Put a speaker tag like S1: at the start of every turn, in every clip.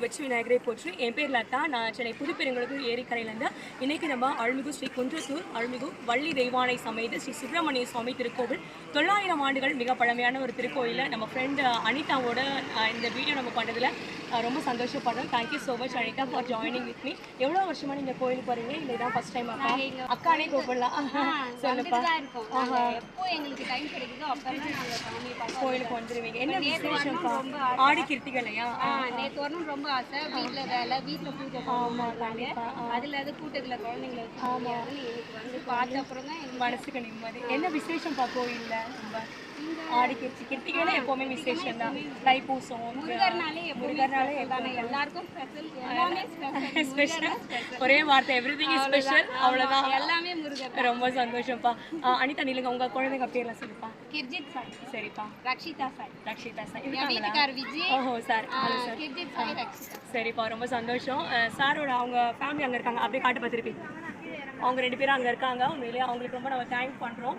S1: வெற்றி விநாயகரை போற்றி என் பேர் லதா நான் சென்னை புதுப்பெருங்குளத்தூர் ஏரிக்கரையிலேருந்து இன்னைக்கு நம்ம அருள்மிகு ஸ்ரீ குன்றத்தூர் அருள்மிகு வள்ளி தெய்வானை சமேத ஸ்ரீ சுப்பிரமணிய சுவாமி திருக்கோவில். தொள்ளாயிரம் ஆண்டுகள் மிக பழமையான ஒரு திருக்கோயிலில். நம்ம ஃப்ரெண்டு அனிதாவோட இந்த வீடியோ நம்ம பண்ணதில் ரொம்ப சந்தோஷப்படுறோம். Thank you so much Anita for joining with me எவ்வளோ வருஷமா நீங்கள் கோயிலுக்கு வரீங்க இல்லை இதான் ஃபர்ஸ்ட் டைம் அக்கா அக்கானே கூப்பிடலாம். சொல்லுப்பா.
S2: தான் நாங்க எங்களுக்கு டைம் கிடைக்குதோ நாங்க பார்க்க
S1: கோயிலுக்கு வந்துடுவீங்க என்ன விசேஷம்ப்பா? ஆடி கிருத்திகளையா?
S2: நேற்று வரணும் ரொம்ப ஆசை. வீட்ல வேலை வீட்ல பூஜை பண்ணுவாங்க. அதுல அது கூட்டத்துல குழந்தைங்களை வச்சு வந்து பார்த்த அப்புறம் தான் எங்களுக்கு
S1: மனசுக்கு நிம்மதி. என்ன விசேஷம்ப்பா கோயில்ல? ரொம்ப ஆடி கிருத்தி கிருத்திகையில எப்பவுமே விசேஷம் தான். தைப்பூசம்
S2: முருகர்னாலே
S1: முருகர்னாலே
S2: தானே? எல்லாருக்கும் ஸ்பெஷல் எல்லாமே ஸ்பெஷல்
S1: ஒரே வார்த்தை எவ்ரி திங் ஸ்பெஷல் அவ்வளோதான்
S2: எல்லாமே முருகர்
S1: ரொம்ப சந்தோஷம்ப்பா. அனிதா நீங்க உங்க குழந்தைங்க பேர்லாம் சொல்லுப்பா.
S2: கிர்ஜித் சாய்.
S1: சரிப்பா.
S2: ரக்ஷிதா சாய்.
S1: ரக்ஷிதா சார்
S2: என் வீட்டுக்கார் விஜய்.
S1: ஓஹோ sir. Hello sir.
S2: Kirjith Rakshita
S1: சரிப்பா ரொம்ப சந்தோஷம். சாரோட அவங்க ஃபேமிலி அங்கே இருக்காங்க. அப்படியே காட்டு பார்த்துருப்பி அவங்க ரெண்டு பேரும் அங்கே இருக்காங்க. உண்மையிலேயே அவங்களுக்கு ரொம்ப நம்ம தேங்க் பண்ணுறோம்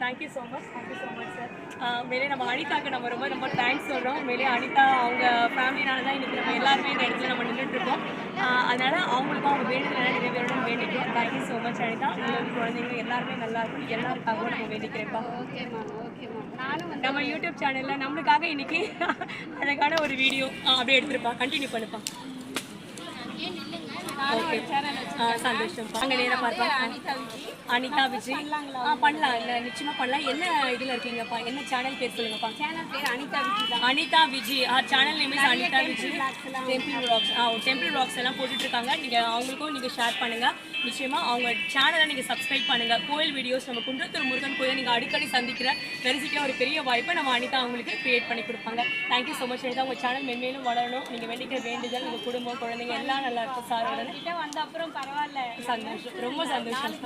S1: thank you so much thank you so much sir உண்மையிலேயே நம்ம அனிதாக்கு நம்ம ரொம்ப ரொம்ப தேங்க்ஸ் சொல்கிறோம் உண்மையிலேயே அனிதா அவங்க ஃபேமிலினால தான் இன்றைக்கி நம்ம எல்லாருமே இந்த இடத்துல நம்ம நின்றுட்டு இருக்கோம். அதனால அவங்களுக்கும் அவங்க வேண்டுதல் நிறைவேறணும் வேண்டிக்கிறோம். Thank you so much Anita. உங்களுக்கு குழந்தைங்க எல்லாருமே நல்லா இருக்கும். எல்லாருக்காகவும் நம்ம வேண்டிக்கிறேன்ப்பா.
S2: ஓகே மேம் ஓகே மேம் நானும் வந்து
S1: நம்ம யூடியூப் சேனலில் நம்மளுக்காக இன்னைக்கு அழகான ஒரு வீடியோ அப்படியே எடுத்துருப்பா. கண்டினியூ பண்ணுப்பா. ஓகே சந்தோஷம் அங்கே நேராக பார்ப்பா
S2: அனிதா விஜய்.
S1: ஆ பண்ணலாம். இல்லை நிச்சயமாக பண்ணலாம். என்ன இதில் இருக்கீங்கப்பா என்ன சேனல் பேர் சொல்லுங்கப்பா
S2: சேனல் பேர் Anita Vijay
S1: Anita Vijay. Ah channel name is Anita Vijay. Temple rocks ah temple rocks எல்லாம் போட்டுட்டு இருக்காங்க நீங்கள் அவங்களுக்கும் நீங்கள் ஷேர் பண்ணுங்கள் நிச்சயமாக அவங்க சேனலை நீங்கள் சப்ஸ்கிரைப் பண்ணுங்கள் கோயில் வீடியோஸ் நம்ம குன்றத்தூர் முருகன் கோயில் நீங்கள் அடிக்கடி சந்திக்கிற தரிசிக்கிற ஒரு பெரிய வாய்ப்பை நம்ம அனிதா அவங்களுக்கு கிரியேட் பண்ணி கொடுப்பாங்க. Thank you so much Anita. உங்கள் சேனல் மென்மேலும் வளரணும். நீங்கள் வேண்டிக்கிற வேண்டுதல் உங்கள் குடும்பம் குழந்தைங்க எல்லாம் நல்லா இருக்கும். சாரோட
S2: கிட்ட வந்த அப்புறம் பரவாயில்ல.
S1: சந்தோஷம். ரொம்ப சந்தோஷம்.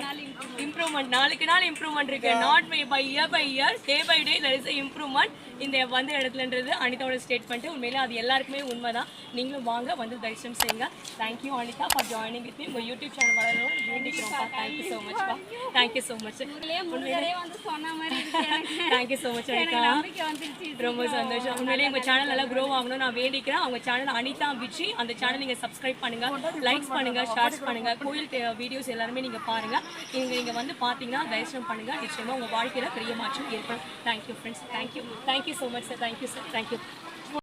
S1: இம்ப்ரூவ்மெண்ட் நாளுக்கு நாள் இம்ப்ரூவ்மெண்ட் இருக்கு. Not by by year by year day by day is a improvement இந்த வந்த இடத்துலன்றது அனிதாவோட ஸ்டேட்மெண்ட் உண்மையிலே அது எல்லாருக்குமே உண்மைதான். நீங்களும் வாங்க வந்து தரிசனம் செய்யுங்க. Thank you Anita for joining with உங்கள் யூடியூப் சேனல் வளரணும் வேண்டிக்கிறோம்ப்பா thank you so மச்ப்பா thank you so much. Thank you so much Anita. ரொம்ப சந்தோஷம். உண்மையிலேயே உங்கள் சேனல் நல்லா க்ரோ ஆகணும் நான் வேண்டிக்கிறேன். அவங்க சேனல் அனிதா விச்சி அந்த சேனல் நீங்கள் சப்ஸ்கிரைப் பண்ணுங்க. லைக்ஸ் பண்ணுங்க ஷேர்ஸ் பண்ணுங்க. கோயில் வீடியோஸ் எல்லாருமே நீங்கள் பாருங்க. இங்க நீங்கள் வந்து பார்த்தீங்கன்னா தரிசனம் பண்ணுங்க. நிச்சயமா உங்கள் வாழ்க்கையில் பெரிய மாற்றம் ஏற்படும். Thank you friends thank you thank you so much sir thank you sir thank you